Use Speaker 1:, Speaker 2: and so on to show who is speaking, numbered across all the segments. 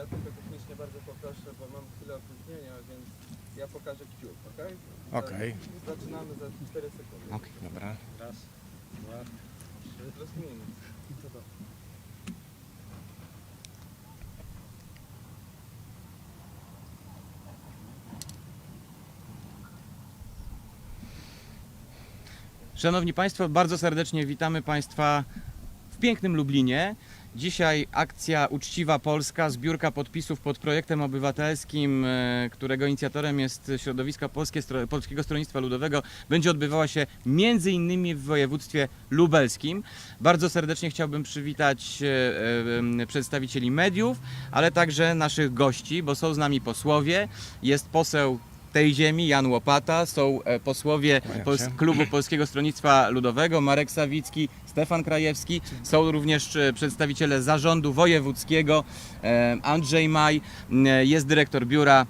Speaker 1: Ja tylko technicznie bardzo poproszę, bo mam chwilę opóźnienia, więc ja pokażę kciuk, ok?
Speaker 2: Okej.
Speaker 1: Zaczynamy za 4 sekundy.
Speaker 2: Okej, dobra.
Speaker 3: Raz, dwa, trzy.
Speaker 1: Plus minus.
Speaker 2: Szanowni Państwo, bardzo serdecznie witamy Państwa w pięknym Lublinie. Dzisiaj akcja Uczciwa Polska, zbiórka podpisów pod projektem obywatelskim, e, którego inicjatorem jest środowisko Polskie, Polskiego Stronnictwa Ludowego, będzie odbywała się między innymi w województwie lubelskim. Bardzo serdecznie chciałbym przywitać e, e, przedstawicieli mediów, ale także naszych gości, bo są z nami posłowie. Jest poseł tej ziemi, Jan Łopata, są e, posłowie Pols-. Klubu Polskiego Stronnictwa Ludowego, Marek Sawicki, Stefan Krajewski. Są również e, przedstawiciele zarządu wojewódzkiego, e, Andrzej Maj, jest dyrektor biura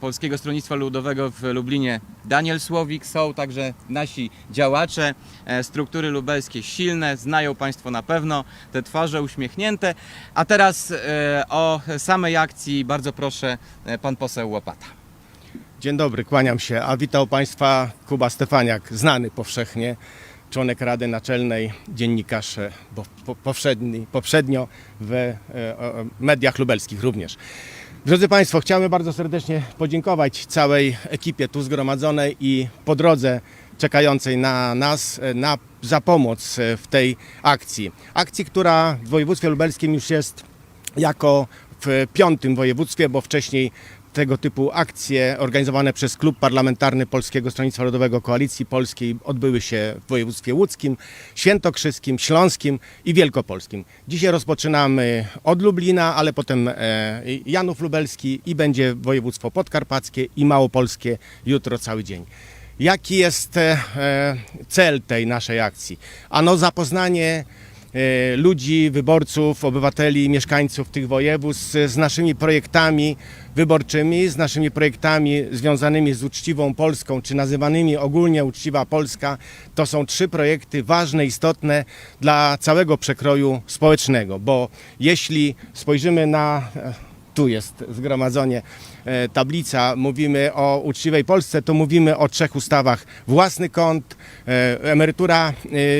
Speaker 2: Polskiego Stronnictwa Ludowego w Lublinie, Daniel Słowik. Są także nasi działacze, struktury lubelskie silne, znają Państwo na pewno te twarze uśmiechnięte. A teraz o samej akcji bardzo proszę pan poseł Łopata.
Speaker 4: Dzień dobry, kłaniam się. A witał Państwa Kuba Stefaniak, znany powszechnie, członek Rady Naczelnej, dziennikarz e, bo, po, powszedni, poprzednio w e, mediach lubelskich również. Drodzy Państwo, chciałem bardzo serdecznie podziękować całej ekipie tu zgromadzonej i po drodze czekającej na nas e, na, za pomoc e, w tej akcji. Akcji, która w województwie lubelskim już jest jako w piątym województwie, bo wcześniej tego typu akcje organizowane przez Klub Parlamentarny Polskiego Stronnictwa Ludowego Koalicji Polskiej odbyły się w województwie łódzkim, świętokrzyskim, śląskim i wielkopolskim. Dzisiaj rozpoczynamy od Lublina, ale potem e, Janów Lubelski i będzie województwo podkarpackie i małopolskie jutro cały dzień. Jaki jest e, e, cel tej naszej akcji? Ano zapoznanie ludzi, wyborców, obywateli, mieszkańców tych województw z naszymi projektami wyborczymi, z naszymi projektami związanymi z uczciwą Polską, czy nazywanymi ogólnie Uczciwa Polska. To są trzy projekty ważne, istotne dla całego przekroju społecznego, bo jeśli spojrzymy na e, tu jest zgromadzenie, e, tablica, mówimy o uczciwej Polsce, to mówimy o trzech ustawach. Własny kąt, e, emerytura,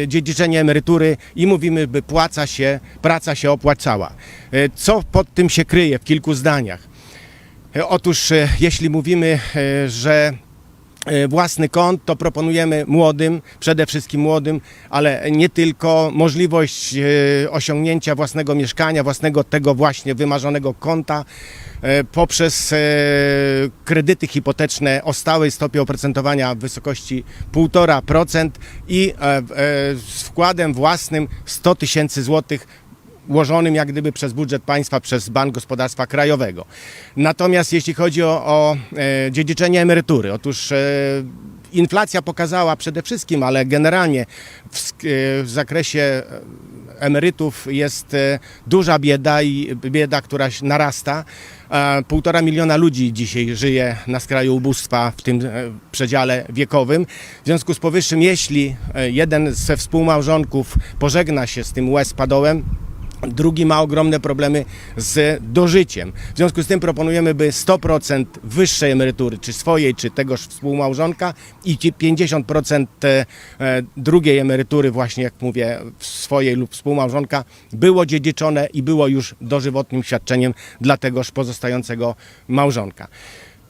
Speaker 4: e, dziedziczenie emerytury i mówimy, by płaca się, praca się opłacała. Co pod tym się kryje w kilku zdaniach? Otóż jeśli mówimy, że własny kąt, to proponujemy młodym, przede wszystkim młodym, ale nie tylko możliwość e, osiągnięcia własnego mieszkania, własnego tego właśnie wymarzonego konta e, poprzez e, kredyty hipoteczne o stałej stopie oprocentowania w wysokości 1,5% i e, e, z wkładem własnym 100 tysięcy złotych ułożonym jak gdyby przez budżet państwa, przez Bank Gospodarstwa Krajowego. Natomiast jeśli chodzi o, o e, dziedziczenie emerytury, otóż e, inflacja pokazała przede wszystkim, ale generalnie w, e, w zakresie emerytów jest duża bieda i bieda, która narasta. Półtora miliona ludzi dzisiaj żyje na skraju ubóstwa w tym przedziale wiekowym. W związku z powyższym, jeśli jeden ze współmałżonków pożegna się z tym łez padołem, Drugi ma ogromne problemy z dożyciem. W związku z tym proponujemy, by 100% wyższej emerytury, czy swojej, czy tegoż współmałżonka i ci 50% e, e, drugiej emerytury, właśnie jak mówię, swojej lub współmałżonka, było dziedziczone i było już dożywotnim świadczeniem dla tegoż pozostającego małżonka.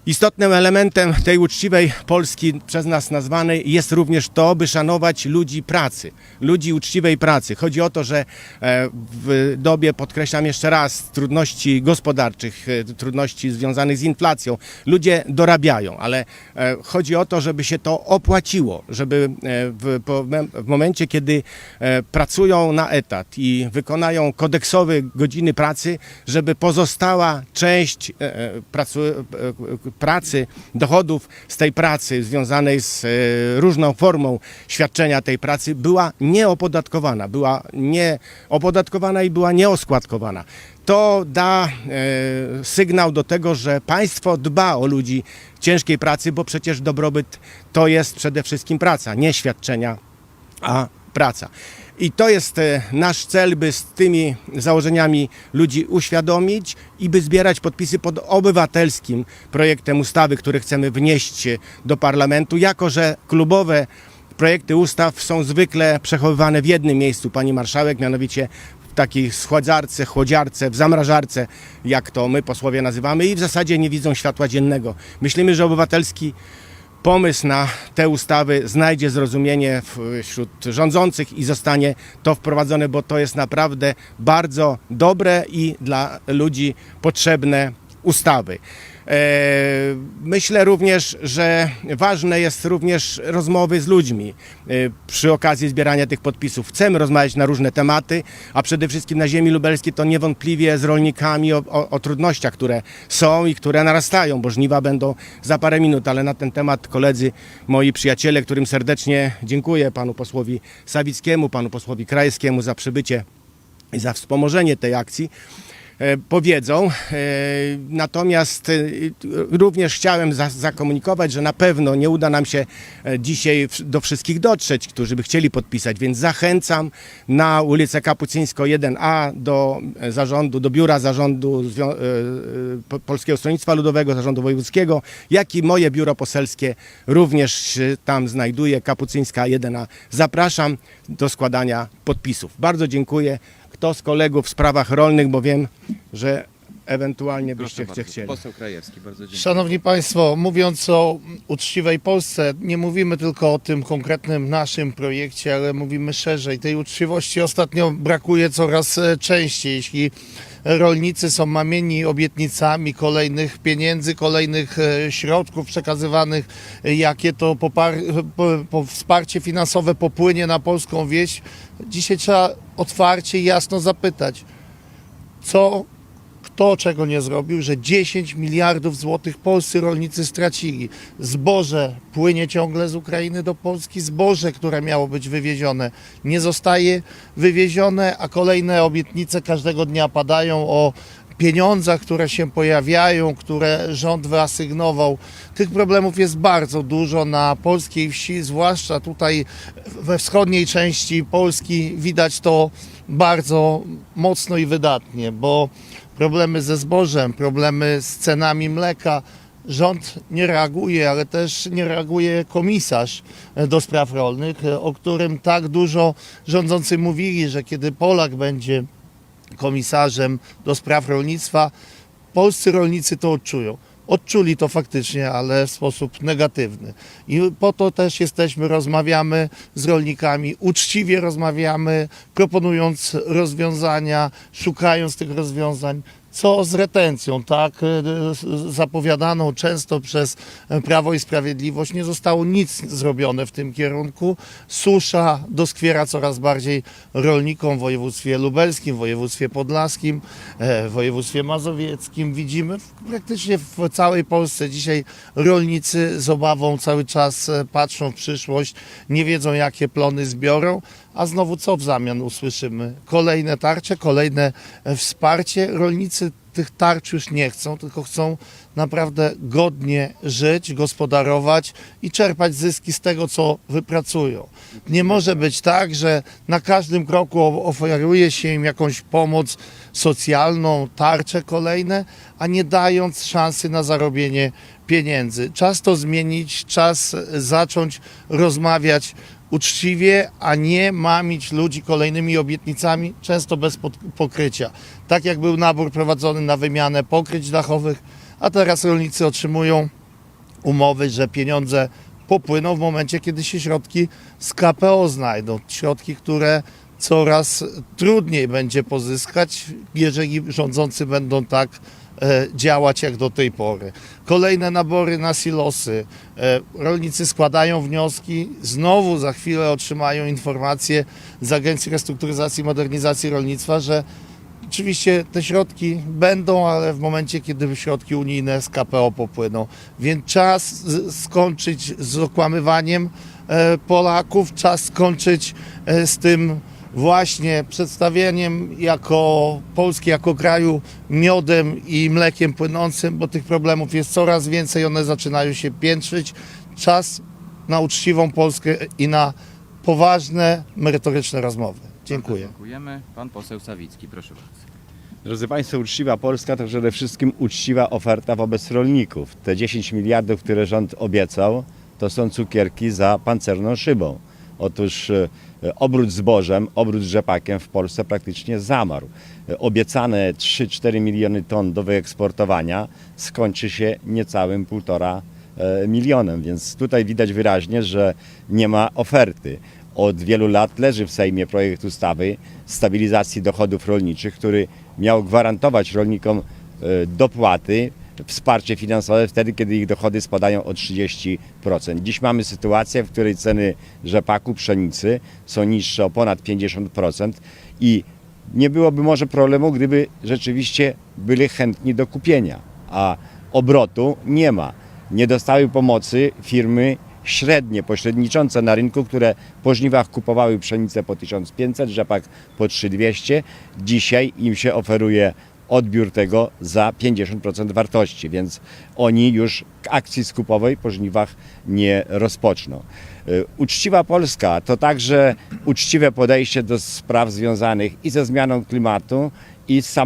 Speaker 4: Istotnym elementem tej uczciwej Polski przez nas nazwanej jest również to, by szanować ludzi pracy, ludzi uczciwej pracy. Chodzi o to, że e, w dobie, podkreślam jeszcze raz, trudności gospodarczych, e, trudności związanych z inflacją, ludzie dorabiają, ale e, chodzi o to, żeby się to opłaciło, żeby w, momencie, kiedy pracują na etat i wykonają kodeksowe godziny pracy, żeby pozostała część e, pracy, dochodów z tej pracy związanej z e, różną formą świadczenia tej pracy była nieopodatkowana, była nieopodatkowana i była nieoskładkowana. To da e, sygnał do tego, że państwo dba o ludzi ciężkiej pracy, bo przecież dobrobyt to jest przede wszystkim praca, nie świadczenia, a praca. I to jest e, nasz cel, by z tymi założeniami ludzi uświadomić i by zbierać podpisy pod obywatelskim projektem ustawy, który chcemy wnieść do parlamentu, jako że klubowe projekty ustaw są zwykle przechowywane w jednym miejscu, pani marszałek, mianowicie w takiej schładzarce, chłodziarce, w zamrażarce, jak to my posłowie nazywamy i w zasadzie nie widzą światła dziennego. Myślimy, że obywatelski pomysł na te ustawy znajdzie zrozumienie wśród rządzących i zostanie to wprowadzone, bo to jest naprawdę bardzo dobre i dla ludzi potrzebne ustawy. E, Myślę również, że ważne jest również rozmowy z ludźmi e, przy okazji zbierania tych podpisów. Chcemy rozmawiać na różne tematy, a przede wszystkim na ziemi lubelskiej to niewątpliwie z rolnikami o, o, o trudnościach, które są i które narastają, bo żniwa będą za parę minut, ale na ten temat koledzy, moi przyjaciele, którym serdecznie dziękuję, panu posłowi Sawickiemu, panu posłowi Krajewskiemu za przybycie i za wspomożenie tej akcji powiedzą. E, Natomiast e, również chciałem za- zakomunikować, że na pewno nie uda nam się e, dzisiaj do wszystkich dotrzeć, którzy by chcieli podpisać, więc zachęcam na ulicę Kapucyńsko 1A do e, zarządu, do biura zarządu e, e, Polskiego Stronnictwa Ludowego, zarządu wojewódzkiego, jak i moje biuro poselskie również się tam znajduje, Kapucyńska 1A. Zapraszam do składania podpisów. Bardzo dziękuję. Kto z kolegów w sprawach rolnych, bo wiem, że ewentualnie byście chcie- chcieli.
Speaker 2: Poseł Krajewski, bardzo dziękuję.
Speaker 3: Szanowni Państwo, mówiąc o uczciwej Polsce, nie mówimy tylko o tym konkretnym naszym projekcie, ale mówimy szerzej. Tej uczciwości ostatnio brakuje coraz e, częściej. Jeśli rolnicy są mamieni obietnicami kolejnych pieniędzy, kolejnych e, środków przekazywanych, e, jakie to popar- po, po wsparcie finansowe popłynie na polską wieś, dzisiaj trzeba otwarcie i jasno zapytać, co kto czego nie zrobił, że 10 miliardów złotych polscy rolnicy stracili. Zboże płynie ciągle z Ukrainy do Polski, zboże, które miało być wywiezione, nie zostaje wywiezione, a kolejne obietnice każdego dnia padają o pieniądzach, które się pojawiają, które rząd wyasygnował. Tych problemów jest bardzo dużo na polskiej wsi, zwłaszcza tutaj we wschodniej części Polski widać to bardzo mocno i wydatnie, bo problemy ze zbożem, problemy z cenami mleka. Rząd nie reaguje, ale też nie reaguje komisarz do spraw rolnych, o którym tak dużo rządzący mówili, że kiedy Polak będzie komisarzem do spraw rolnictwa, polscy rolnicy to odczują. Odczuli to faktycznie, ale w sposób negatywny. I po to też jesteśmy, rozmawiamy z rolnikami, uczciwie rozmawiamy, proponując rozwiązania, szukając tych rozwiązań. Co z retencją, tak, e, zapowiadaną często przez Prawo i Sprawiedliwość, nie zostało nic zrobione w tym kierunku. Susza doskwiera coraz bardziej rolnikom w województwie lubelskim, w województwie podlaskim, e, w województwie mazowieckim. Widzimy praktycznie w całej Polsce dzisiaj rolnicy z obawą cały czas e, patrzą w przyszłość, nie wiedzą jakie plony zbiorą, a znowu co w zamian usłyszymy? Kolejne tarcze, kolejne e, wsparcie. Rolnicy tych tarcz już nie chcą, tylko chcą naprawdę godnie żyć, gospodarować i czerpać zyski z tego, co wypracują. Nie może być tak, że na każdym kroku oferuje się im jakąś pomoc socjalną, tarcze kolejne, a nie dając szansy na zarobienie pieniędzy. Czas to zmienić, czas zacząć rozmawiać uczciwie, a nie mamić ludzi kolejnymi obietnicami, często bez pokrycia. Tak jak był nabór prowadzony na wymianę pokryć dachowych, a teraz rolnicy otrzymują umowy, że pieniądze popłyną w momencie, kiedy się środki z KPO znajdą. Środki, które coraz trudniej będzie pozyskać, jeżeli rządzący będą tak działać jak do tej pory. Kolejne nabory na silosy. E, Rolnicy składają wnioski, znowu za chwilę otrzymają informację z Agencji Restrukturyzacji i Modernizacji Rolnictwa, że Oczywiście te środki będą, ale w momencie, kiedy środki unijne z KPO popłyną. Więc czas skończyć z okłamywaniem e, Polaków, czas skończyć e, z tym właśnie przedstawieniem jako Polski, jako kraju miodem i mlekiem płynącym, bo tych problemów jest coraz więcej, one zaczynają się piętrzyć. Czas na uczciwą Polskę i na poważne, merytoryczne rozmowy. Dziękuję.
Speaker 2: Dziękujemy. Pan poseł Sawicki, proszę bardzo.
Speaker 5: Drodzy Państwo, uczciwa Polska to przede wszystkim uczciwa oferta wobec rolników. Te 10 miliardów, które rząd obiecał, to są cukierki za pancerną szybą. Otóż e, obrót zbożem, obrót rzepakiem w Polsce praktycznie zamarł. E, Obiecane 3-4 miliony ton do wyeksportowania skończy się niecałym 1,5 e, milionem, więc tutaj widać wyraźnie, że nie ma oferty. Od wielu lat leży w Sejmie projekt ustawy stabilizacji dochodów rolniczych, który miał gwarantować rolnikom e, dopłaty, wsparcie finansowe wtedy, kiedy ich dochody spadają o 30%. Dziś mamy sytuację, w której ceny rzepaku, pszenicy są niższe o ponad 50% i nie byłoby może problemu, gdyby rzeczywiście byli chętni do kupienia, a obrotu nie ma. Nie dostały pomocy firmy średnie, pośredniczące na rynku, które po żniwach kupowały pszenicę po 1500, rzepak po 3200. Dzisiaj im się oferuje odbiór tego za 50% wartości, więc oni już akcji skupowej po żniwach nie rozpoczną. Y, Uczciwa Polska to także uczciwe podejście do spraw związanych i ze zmianą klimatu, i z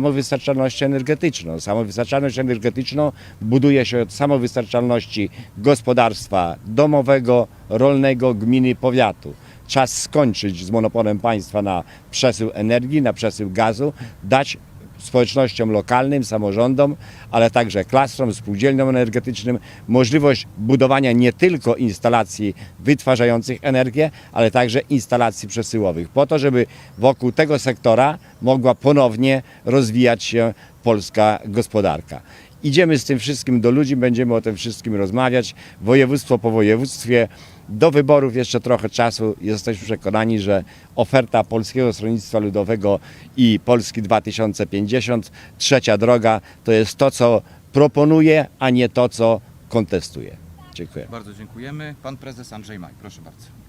Speaker 5: energetyczną. Samowystarczalność energetyczną buduje się od samowystarczalności gospodarstwa domowego, rolnego, gminy, powiatu. Czas skończyć z monopolem państwa na przesył energii, na przesył gazu, dać społecznościom lokalnym, samorządom, ale także klastrom, spółdzielniom energetycznym możliwość budowania nie tylko instalacji wytwarzających energię, ale także instalacji przesyłowych, po to, żeby wokół tego sektora mogła ponownie rozwijać się polska gospodarka. Idziemy z tym wszystkim do ludzi, będziemy o tym wszystkim rozmawiać, województwo po województwie. Do wyborów jeszcze trochę czasu. Jesteśmy przekonani, że oferta Polskiego Stronnictwa Ludowego i Polski 2050, trzecia droga, to jest to, co proponuje, a nie to, co kontestuje. Dziękuję.
Speaker 2: Bardzo dziękujemy. Pan prezes Andrzej Maj, proszę bardzo.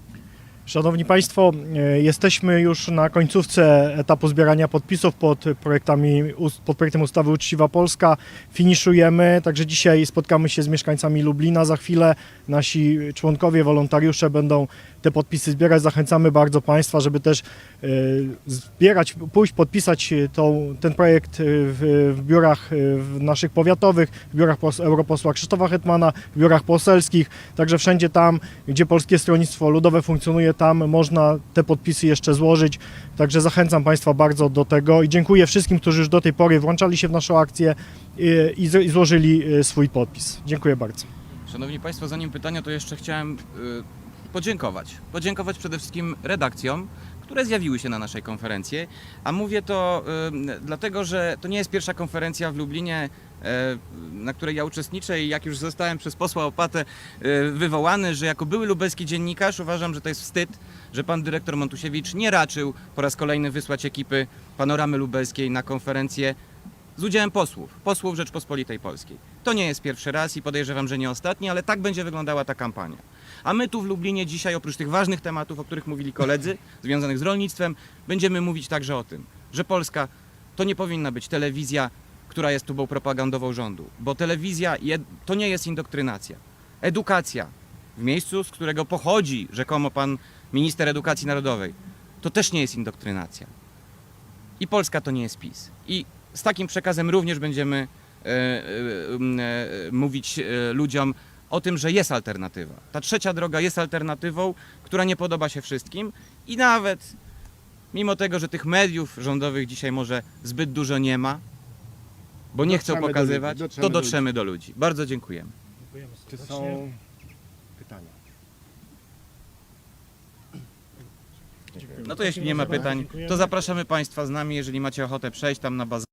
Speaker 6: Szanowni Państwo, e, jesteśmy już na końcówce etapu zbierania podpisów pod, projektami, pod projektem ustawy Uczciwa Polska. Finiszujemy, także dzisiaj spotkamy się z mieszkańcami Lublina. Za chwilę nasi członkowie, wolontariusze będą te podpisy zbierać. Zachęcamy bardzo Państwa, żeby też e, zbierać, pójść podpisać tą, ten projekt e, w, w biurach w naszych powiatowych, w biurach pos, europosła Krzysztofa Hetmana, w biurach poselskich, także wszędzie tam, gdzie Polskie Stronnictwo Ludowe funkcjonuje, tam można te podpisy jeszcze złożyć. Także zachęcam Państwa bardzo do tego i dziękuję wszystkim, którzy już do tej pory włączali się w naszą akcję i, złożyli e, swój podpis. Dziękuję bardzo.
Speaker 2: Szanowni Państwo, zanim pytania, to jeszcze chciałem y, podziękować. Podziękować przede wszystkim redakcjom, które zjawiły się na naszej konferencji. A mówię to y, dlatego, że to nie jest pierwsza konferencja w Lublinie, y, na której ja uczestniczę i jak już zostałem przez posła Opatę y, wywołany, że jako były lubelski dziennikarz uważam, że to jest wstyd, że pan dyrektor Montusiewicz nie raczył po raz kolejny wysłać ekipy Panoramy Lubelskiej na konferencję z udziałem posłów, posłów Rzeczpospolitej Polskiej. To nie jest pierwszy raz i podejrzewam, że nie ostatni, ale tak będzie wyglądała ta kampania. A my tu w Lublinie dzisiaj, oprócz tych ważnych tematów, o których mówili koledzy, związanych z rolnictwem, będziemy mówić także o tym, że Polska to nie powinna być telewizja, która jest tubą propagandową rządu, bo telewizja to nie jest indoktrynacja. Edukacja w miejscu, z którego pochodzi rzekomo pan minister edukacji narodowej, to też nie jest indoktrynacja. I Polska to nie jest PiS. I z takim przekazem również będziemy e, e, e, mówić ludziom o tym, że jest alternatywa. Ta trzecia droga jest alternatywą, która nie podoba się wszystkim i nawet mimo tego, że tych mediów rządowych dzisiaj może zbyt dużo nie ma, bo nie chcą
Speaker 5: Dotrzemy do
Speaker 2: pokazywać,
Speaker 5: ludzi, dotrzemy
Speaker 2: to
Speaker 5: do
Speaker 2: dotrzemy do ludzi. Bardzo dziękujemy.
Speaker 4: Czy są pytania?
Speaker 2: No to jeśli nie ma pytań, to zapraszamy Państwa z nami, jeżeli macie ochotę przejść tam na bazę.